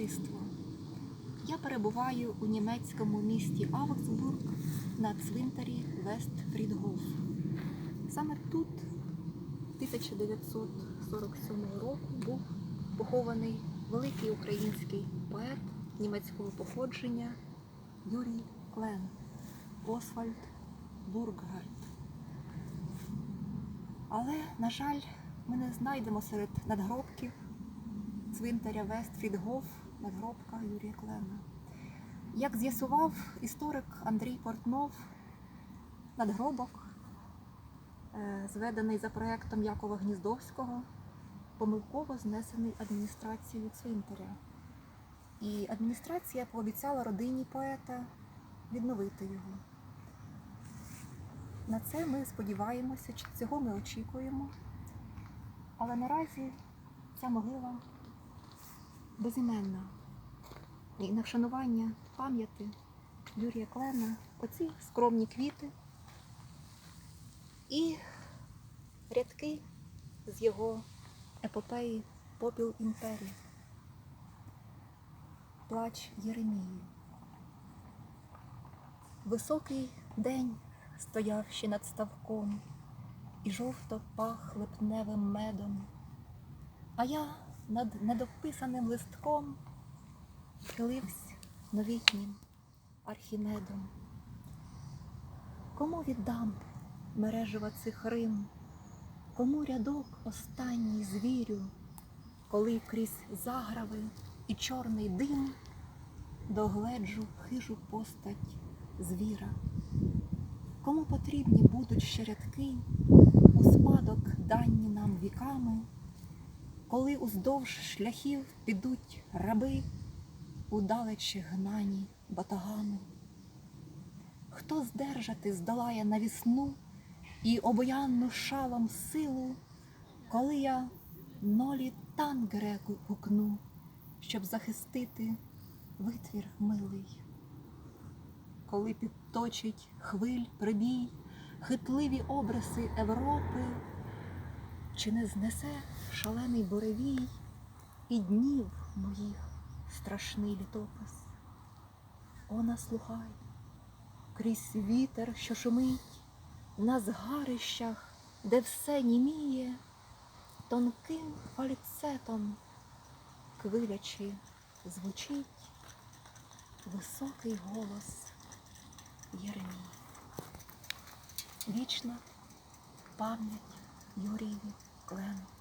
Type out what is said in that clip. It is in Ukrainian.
товариство. Я перебуваю у німецькому місті Аугсбург на цвинтарі Вестфрідгоф. Саме тут 1947 року був похований великий український поет німецького походження Юрій Клен Освальд Бурггард. Але, на жаль, ми не знайдемо серед надгробків цвинтаря Вестфрідгоф надгробка Юрія Клена. Як з'ясував історик Андрій Портнов, надгробок, е, зведений за проектом Якова Гніздовського, помилково знесений адміністрацією цвинтаря. І адміністрація пообіцяла родині поета відновити його. На це ми сподіваємося, цього ми очікуємо. Але наразі ця могила безіменна. І на вшанування пам'яті Юрія Клена оці скромні квіти і рядки з його епопеї Попіл імперії. Плач Єремії. Високий день стояв ще над ставком, і жовто пах липневим медом. А я над недописаним листком хилився новітнім архімедом. Кому віддам мережева цих рим, кому рядок останній звірю, коли крізь заграви і чорний дим догледжу хижу постать звіра. Кому потрібні будуть ще рядки у спадок дані нам віками, коли уздовж шляхів підуть раби, удалечі гнані батагами? Хто здержати здолає навісну і обоянну шалом силу, коли я нолі тангере гукну, щоб захистити витвір милий? коли підточить хвиль прибій, хитливі обриси Європи, чи не знесе шалений буревій і днів моїх страшний літопис? О, наслухай, крізь вітер, що шумить, на згарищах, де все німіє, тонким фальцетом квилячи звучить високий голос. Єремії. Вічна пам'ять Юрію Клену.